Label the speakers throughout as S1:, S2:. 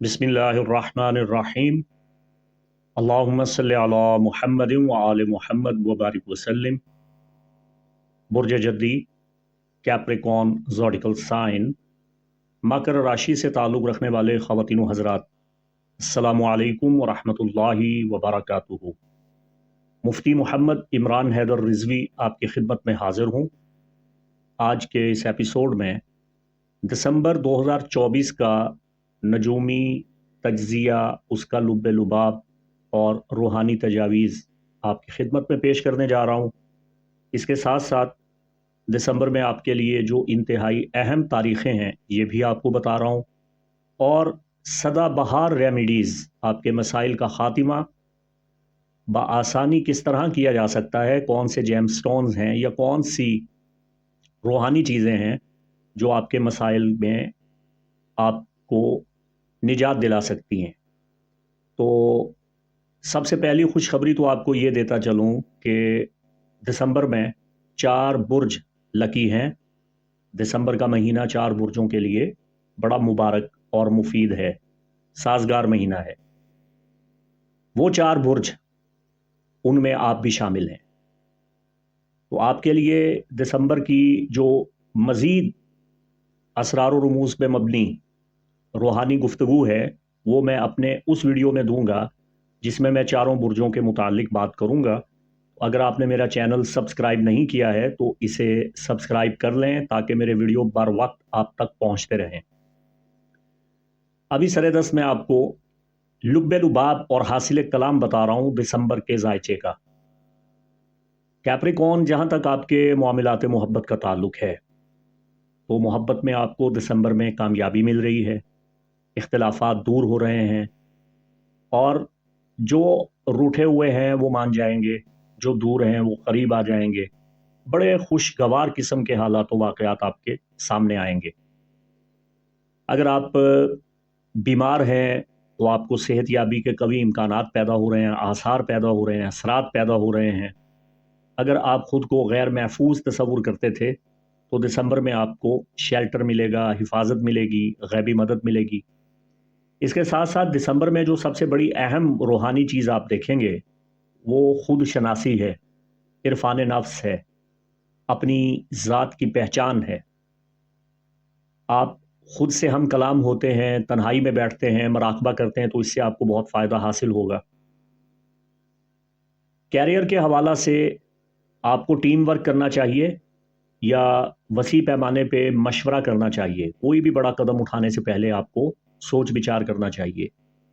S1: بسم اللہ الرحمن الرحیم۔ اللہم صلی علی محمد وآل محمد وبارک وسلم۔ برج جدی کیپریکون زوڈیکل سائن مکر راشی سے تعلق رکھنے والے خواتین و حضرات، السلام علیکم ورحمۃ اللہ وبرکاتہ۔ مفتی محمد عمران حیدر رضوی آپ کی خدمت میں حاضر ہوں۔ آج کے اس ایپیسوڈ میں دسمبر دو ہزار چوبیس کا نجومی تجزیہ، اس کا لب لباب اور روحانی تجاویز آپ کی خدمت میں پیش کرنے جا رہا ہوں۔ اس کے ساتھ ساتھ دسمبر میں آپ کے لیے جو انتہائی اہم تاریخیں ہیں، یہ بھی آپ کو بتا رہا ہوں۔ اور سدا بہار ریمیڈیز، آپ کے مسائل کا خاتمہ۔ بآسانی کس طرح کیا جا سکتا ہے؟ کون سے جیم سٹونز ہیں یا کون سی روحانی چیزیں ہیں جو آپ کے مسائل میں آپ کو نجات دلا سکتی ہیں۔ تو سب سے پہلی خوشخبری تو آپ کو یہ دیتا چلوں کہ دسمبر میں چار برج لکی ہیں۔ دسمبر کا مہینہ چار برجوں کے لیے بڑا مبارک اور مفید ہے۔ سازگار مہینہ ہے۔ وہ چار برج ان میں آپ بھی شامل ہیں۔ تو آپ کے لیے دسمبر کی جو مزید اسرار و رموز پہ مبنی روحانی گفتگو ہے، وہ میں اپنے اس ویڈیو میں دوں گا، جس میں میں چاروں برجوں کے متعلق بات کروں گا۔ اگر آپ نے میرا چینل سبسکرائب نہیں کیا ہے، تو اسے سبسکرائب کر لیں تاکہ میرے ویڈیو بر وقت آپ تک پہنچتے رہیں۔ ابھی سر دس میں آپ کو لب لباب اور حاصل کلام بتا رہا ہوں دسمبر کے ذائچے کا۔ کیپریکون، جہاں تک آپ کے معاملات محبت کا تعلق ہے تو محبت میں آپ کو دسمبر میں کامیابی مل رہی ہے۔ اختلافات دور ہو رہے ہیں اور جو روٹھے ہوئے ہیں وہ مان جائیں گے، جو دور ہیں وہ قریب آ جائیں گے۔ بڑے خوشگوار قسم کے حالات و واقعات آپ کے سامنے آئیں گے۔ اگر آپ بیمار ہیں تو آپ کو صحت یابی کے کبھی امکانات پیدا ہو رہے ہیں، آثار پیدا ہو رہے ہیں، اثرات پیدا ہو رہے ہیں۔ اگر آپ خود کو غیر محفوظ تصور کرتے تھے تو دسمبر میں آپ کو شیلٹر ملے گا، حفاظت ملے گی، غیبی مدد ملے گی۔ اس کے ساتھ ساتھ دسمبر میں جو سب سے بڑی اہم روحانی چیز آپ دیکھیں گے، وہ خود شناسی ہے، عرفان نفس ہے، اپنی ذات کی پہچان ہے۔ آپ خود سے ہم کلام ہوتے ہیں، تنہائی میں بیٹھتے ہیں، مراقبہ کرتے ہیں، تو اس سے آپ کو بہت فائدہ حاصل ہوگا۔ کیریئر کے حوالہ سے آپ کو ٹیم ورک کرنا چاہیے یا وسیع پیمانے پہ مشورہ کرنا چاہیے۔ کوئی بھی بڑا قدم اٹھانے سے پہلے آپ کو سوچ بچار کرنا چاہیے۔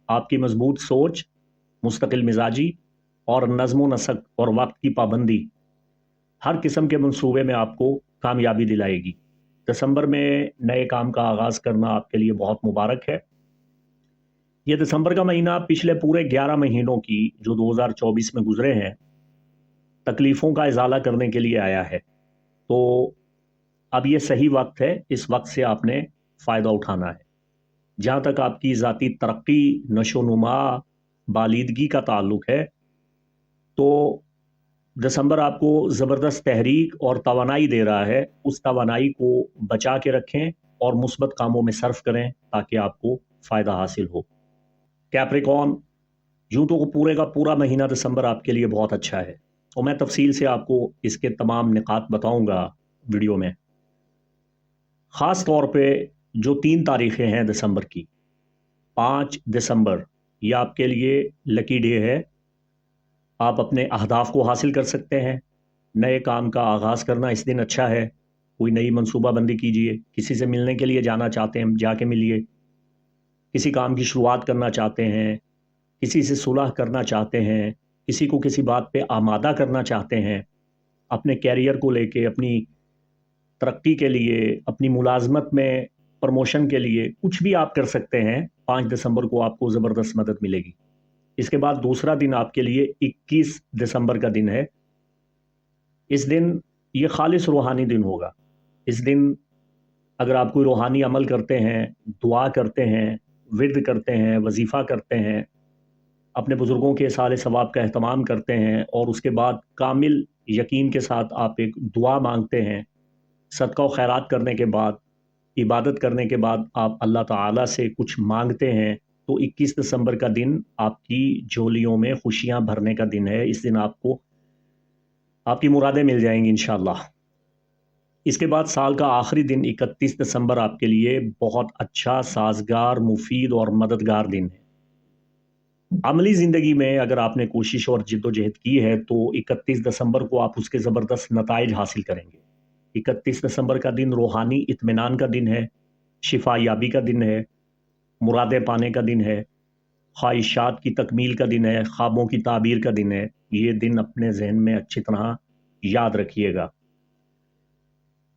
S1: آپ کی مضبوط سوچ، مستقل مزاجی اور نظم و نسق اور وقت کی پابندی ہر قسم کے منصوبے میں آپ کو کامیابی دلائے گی۔ دسمبر میں نئے کام کا آغاز کرنا آپ کے لیے بہت مبارک ہے۔ یہ دسمبر کا مہینہ پچھلے پورے گیارہ مہینوں کی جو دو ہزار چوبیس میں گزرے ہیں، تکلیفوں کا ازالہ کرنے کے لیے آیا ہے۔ تو اب یہ صحیح وقت ہے، اس وقت سے آپ نے فائدہ اٹھانا ہے۔ جہاں تک آپ کی ذاتی ترقی نشو و نما بالیدگی کا تعلق ہے، تو دسمبر آپ کو زبردست تحریک اور توانائی دے رہا ہے۔ اس توانائی کو بچا کے رکھیں اور مثبت کاموں میں صرف کریں تاکہ آپ کو فائدہ حاصل ہو۔ کیپریکون، یوں تو پورے کا پورا مہینہ دسمبر آپ کے لیے بہت اچھا ہے۔ اور میں تفصیل سے آپ کو اس کے تمام نکات بتاؤں گا ویڈیو میں۔ خاص طور پہ جو تین تاریخیں ہیں دسمبر کی۔ پانچ دسمبر، یہ آپ کے لیے لکی ڈے ہے۔ آپ اپنے اہداف کو حاصل کر سکتے ہیں۔ نئے کام کا آغاز کرنا اس دن اچھا ہے۔ کوئی نئی منصوبہ بندی کیجیے۔ کسی سے ملنے کے لیے جانا چاہتے ہیں جا کے ملیے۔ کسی کام کی شروعات کرنا چاہتے ہیں، کسی سے صلح کرنا چاہتے ہیں، کسی کو کسی بات پہ آمادہ کرنا چاہتے ہیں۔ اپنے کیریئر کو لے کے، اپنی ترقی کے لیے، اپنی ملازمت میں پروموشن کے لیے کچھ بھی آپ کر سکتے ہیں، پانچ دسمبر کو آپ کو زبردست مدد ملے گی۔ اس کے بعد دوسرا دن آپ کے لیے اکیس دسمبر کا دن ہے۔ اس دن یہ خالص روحانی دن ہوگا۔ اس دن اگر آپ کوئی روحانی عمل کرتے ہیں، دعا کرتے ہیں، ورد کرتے ہیں، وظیفہ کرتے ہیں، اپنے بزرگوں کے سال ثواب کا اہتمام کرتے ہیں اور اس کے بعد کامل یقین کے ساتھ آپ ایک دعا مانگتے ہیں، صدقہ و خیرات کرنے کے بعد عبادت کرنے کے بعد آپ اللہ تعالیٰ سے کچھ مانگتے ہیں، تو اکیس دسمبر کا دن آپ کی جھولیوں میں خوشیاں بھرنے کا دن ہے۔ اس دن آپ کو آپ کی مرادیں مل جائیں گی انشاءاللہ۔ اس کے بعد سال کا آخری دن اکتیس دسمبر آپ کے لیے بہت اچھا سازگار، مفید اور مددگار دن ہے۔ عملی زندگی میں اگر آپ نے کوشش اور جد و جہد کی ہے، تو اکتیس دسمبر کو آپ اس کے زبردست نتائج حاصل کریں گے۔ اکتیس دسمبر کا دن، روحانی اطمینان کا دن ہے، شفا یابی کا دن ہے مرادیں پانے کا دن ہے، خواہشات کی تکمیل کا دن ہے، خوابوں کی تعبیر کا دن ہے۔ یہ دن اپنے ذہن میں اچھی طرح یاد رکھیے گا۔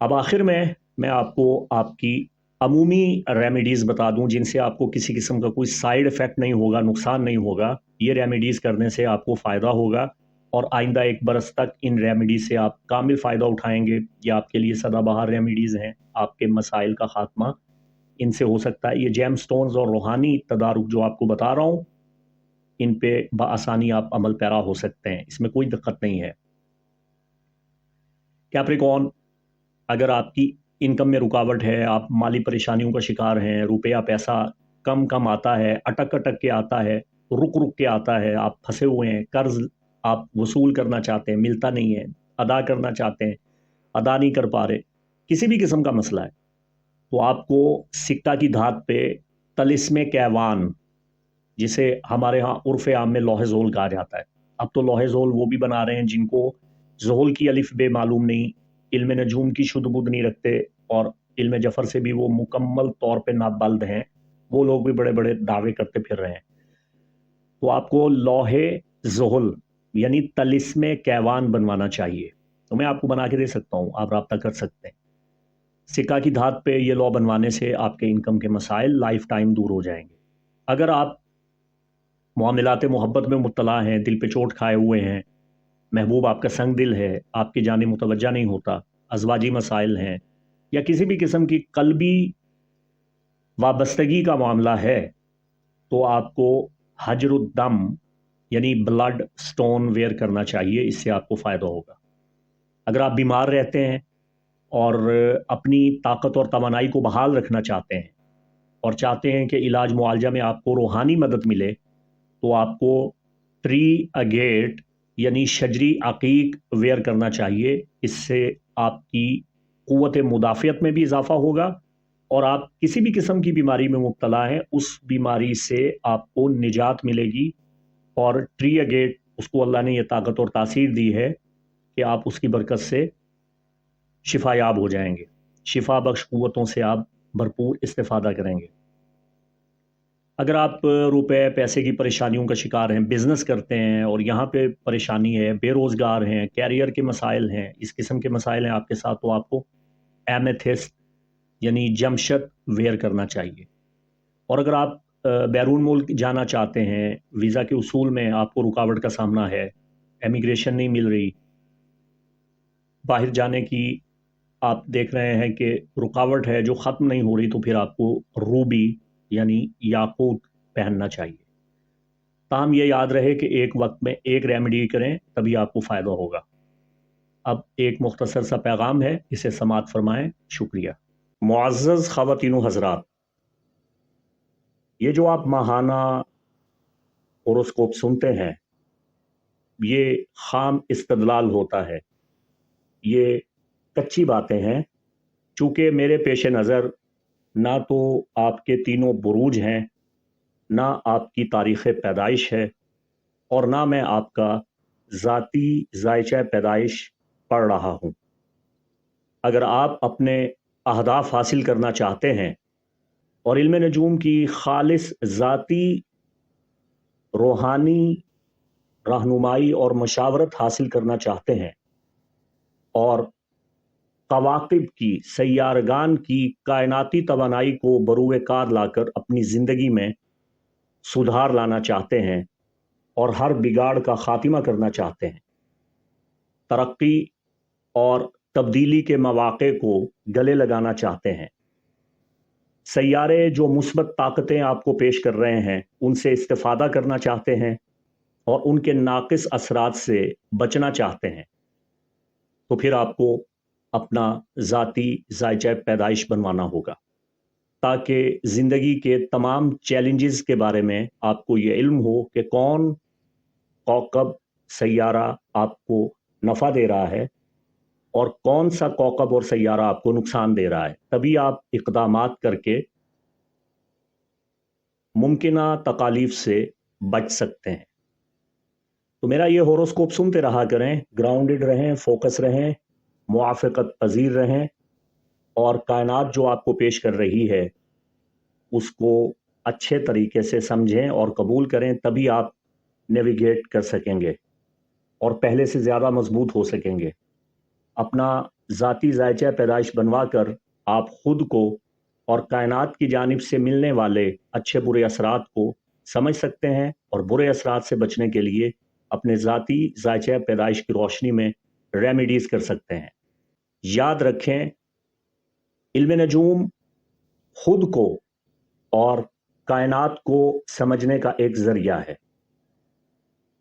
S1: اب آخر میں میں آپ کو آپ کی عمومی ریمیڈیز بتا دوں، جن سے آپ کو کسی قسم کا کوئی سائیڈ افیکٹ نہیں ہوگا، نقصان نہیں ہوگا۔ یہ ریمیڈیز کرنے سے آپ کو فائدہ ہوگا۔ اور آئندہ ایک برس تک ان ریمیڈیز سے آپ کامل فائدہ اٹھائیں گے یہ آپ کے لیے سدا بہار ریمیڈیز ہیں، آپ کے مسائل کا خاتمہ ان سے ہو سکتا ہے۔ یہ جیم سٹونز اور روحانی تدارک جو آپ کو بتا رہا ہوں، ان پہ بآسانی آپ عمل پیرا ہو سکتے ہیں۔ اس میں کوئی دقت نہیں ہے۔ کیپریکون اگر آپ کی انکم میں رکاوٹ ہے، آپ مالی پریشانیوں کا شکار ہیں، روپیہ پیسہ کم کم آتا ہے، اٹک اٹک کے آتا ہے، رک رک کے آتا ہے، آپ پھنسے ہوئے ہیں، قرض آپ وصول کرنا چاہتے ہیں، ملتا نہیں ہے، ادا کرنا چاہتے ہیں، ادا نہیں کر پا رہے۔ کسی بھی قسم کا مسئلہ ہے۔ تو آپ کو سکہ کی دھات پہ تلسم کیوان، جسے ہمارے ہاں عرف عام میں لوہے زول کہا جاتا ہے۔ اب تو لوہے زول وہ بھی بنا رہے ہیں جن کو زول کی الف بے معلوم نہیں، علم نجوم کی شد بدھ نہیں رکھتے، اور علم جفر سے بھی وہ مکمل طور پہ نابلد ہیں۔ وہ لوگ بھی بڑے بڑے دعوے کرتے پھر رہے ہیں۔ تو آپ کو لوہے زحل یعنی تلسم کیوان بنوانا چاہیے۔ تو میں آپ کو بنا کے دے سکتا ہوں، آپ رابطہ کر سکتے ہیں۔ سکہ کی دھات پہ یہ لو بنوانے سے آپ کے انکم کے مسائل لائف ٹائم دور ہو جائیں گے۔ اگر آپ معاملات محبت میں مبتلا ہیں، دل پہ چوٹ کھائے ہوئے ہیں، محبوب آپ کا سنگ دل ہے، آپ کی جانب متوجہ نہیں ہوتا، ازواجی مسائل ہیں، یا کسی بھی قسم کی قلبی وابستگی کا معاملہ ہے، تو آپ کو حجر الدم یعنی بلڈ سٹون ویئر کرنا چاہیے، اس سے آپ کو فائدہ ہوگا۔ اگر آپ بیمار رہتے ہیں اور اپنی طاقت اور توانائی کو بحال رکھنا چاہتے ہیں اور چاہتے ہیں کہ علاج معالجہ میں آپ کو روحانی مدد ملے، تو آپ کو ٹری اگیٹ یعنی شجری عقیق ویئر کرنا چاہیے۔ اس سے آپ کی قوت مدافعت میں بھی اضافہ ہوگا اور آپ کسی بھی قسم کی بیماری میں مبتلا ہیں، اس بیماری سے آپ کو نجات ملے گی۔ اور ٹری اگیٹ اس کو اللہ نے یہ طاقت اور تاثیر دی ہے کہ آپ اس کی برکت سے شفا یاب ہو جائیں گے۔ شفا بخش قوتوں سے آپ بھرپور استفادہ کریں گے۔ اگر آپ روپے، پیسے کی پریشانیوں کا شکار ہیں بزنس کرتے ہیں اور یہاں پہ پریشانی ہے، بے روزگار ہیں کیریئر کے مسائل ہیں، اس قسم کے مسائل ہیں، آپ کے ساتھ تو آپ کو ایمیتھسٹ یعنی جمشت ویئر کرنا چاہیے۔ اور اگر آپ بیرون ملک جانا چاہتے ہیں۔ ویزا کے اصول میں آپ کو رکاوٹ کا سامنا ہے۔ امیگریشن نہیں مل رہی۔ باہر جانے کی آپ دیکھ رہے ہیں کہ رکاوٹ ہے جو ختم نہیں ہو رہی تو پھر آپ کو روبی یعنی یاقوت پہننا چاہیے۔ تاہم یہ یاد رہے کہ ایک وقت میں ایک ریمیڈی کریں تبھی آپ کو فائدہ ہوگا۔ اب ایک مختصر سا پیغام ہے، اسے سماعت فرمائیں۔ شکریہ۔ معزز خواتین و حضرات یہ جو آپ ماہانہ ہوروسکوپ سنتے ہیں، یہ خام استدلال ہوتا ہے۔ یہ کچی باتیں ہیں۔ چونکہ میرے پیش نظر نہ تو آپ کے تینوں بروج ہیں، نہ آپ کی تاریخ پیدائش ہے، اور نہ میں آپ کا ذاتی ذائچہ پیدائش پڑھ رہا ہوں۔ اگر آپ اپنے اہداف حاصل کرنا چاہتے ہیں اور علم نجوم کی خالص ذاتی، روحانی رہنمائی اور مشاورت حاصل کرنا چاہتے ہیں اور قواقب کی، سیارگان کی کائناتی توانائی کو بروئے کار لا کر اپنی زندگی میں سدھار لانا چاہتے ہیں اور ہر بگاڑ کا خاتمہ کرنا چاہتے ہیں۔ ترقی اور تبدیلی کے مواقع کو گلے لگانا چاہتے ہیں۔ سیارے جو مثبت طاقتیں آپ کو پیش کر رہے ہیں، ان سے استفادہ کرنا چاہتے ہیں اور ان کے ناقص اثرات سے بچنا چاہتے ہیں۔ تو پھر آپ کو اپنا ذاتی ذائچہ پیدائش بنوانا ہوگا۔ تاکہ زندگی کے تمام چیلنجز کے بارے میں آپ کو یہ علم ہو کہ کون کوکب سیارہ آپ کو نفع دے رہا ہے اور کون سا کوکب اور سیارہ آپ کو نقصان دے رہا ہے؟ تبھی آپ اقدامات کر کے ممکنہ تکالیف سے بچ سکتے ہیں۔ تو میرا یہ ہوروسکوپ سنتے رہا کریں، گراؤنڈڈ رہیں، فوکس رہیں، موافقت پذیر رہیں، اور کائنات جو آپ کو پیش کر رہی ہے، اس کو اچھے طریقے سے سمجھیں اور قبول کریں، تبھی آپ نیویگیٹ کر سکیں گے اور پہلے سے زیادہ مضبوط ہو سکیں گے۔ اپنا ذاتی ذائچہ پیدائش بنوا کر آپ خود کو اور کائنات کی جانب سے ملنے والے اچھے برے اثرات کو سمجھ سکتے ہیں اور برے اثرات سے بچنے کے لیے اپنے ذاتی ذائچہ پیدائش کی روشنی میں ریمیڈیز کر سکتے ہیں۔ یاد رکھیں، علم نجوم خود کو اور کائنات کو سمجھنے کا ایک ذریعہ ہے۔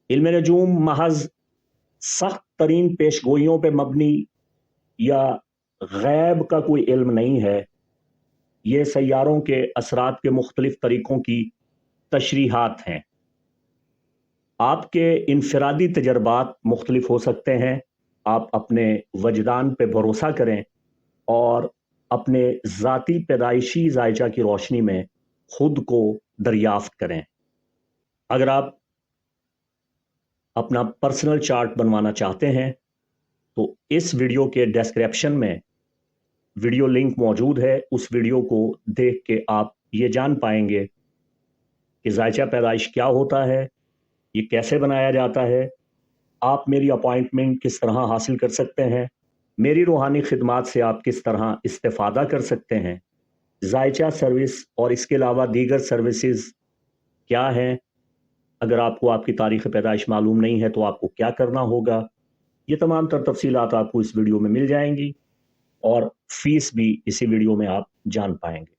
S1: علم نجوم محض سخت ترین پیش گوئیوں پہ مبنی یا غیب کا کوئی علم نہیں ہے، یہ سیاروں کے اثرات کے مختلف طریقوں کی تشریحات ہیں۔ آپ کے انفرادی تجربات مختلف ہو سکتے ہیں، آپ اپنے وجدان پہ بھروسہ کریں اور اپنے ذاتی پیدائشی ذائچہ کی روشنی میں خود کو دریافت کریں۔ اگر آپ اپنا پرسنل چارٹ بنوانا چاہتے ہیں، تو اس ویڈیو کے ڈسکرپشن میں ویڈیو لنک موجود ہے۔ اس ویڈیو کو دیکھ کے آپ یہ جان پائیں گے کہ ذائچہ پیدائش کیا ہوتا ہے، یہ کیسے بنایا جاتا ہے۔ آپ میری اپوائنٹمنٹ کس طرح حاصل کر سکتے ہیں؟ میری روحانی خدمات سے آپ کس طرح استفادہ کر سکتے ہیں؟ ذائچہ سروس اور اس کے علاوہ دیگر سروسز کیا ہیں؟ اگر آپ کو آپ کی تاریخ پیدائش معلوم نہیں ہے تو آپ کو کیا کرنا ہوگا؟ یہ تمام تر تفصیلات آپ کو اس ویڈیو میں مل جائیں گی اور فیس بھی اسی ویڈیو میں آپ جان پائیں گے۔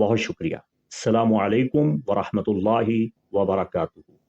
S1: بہت شکریہ۔ السلام علیکم ورحمۃ اللہ وبرکاتہ۔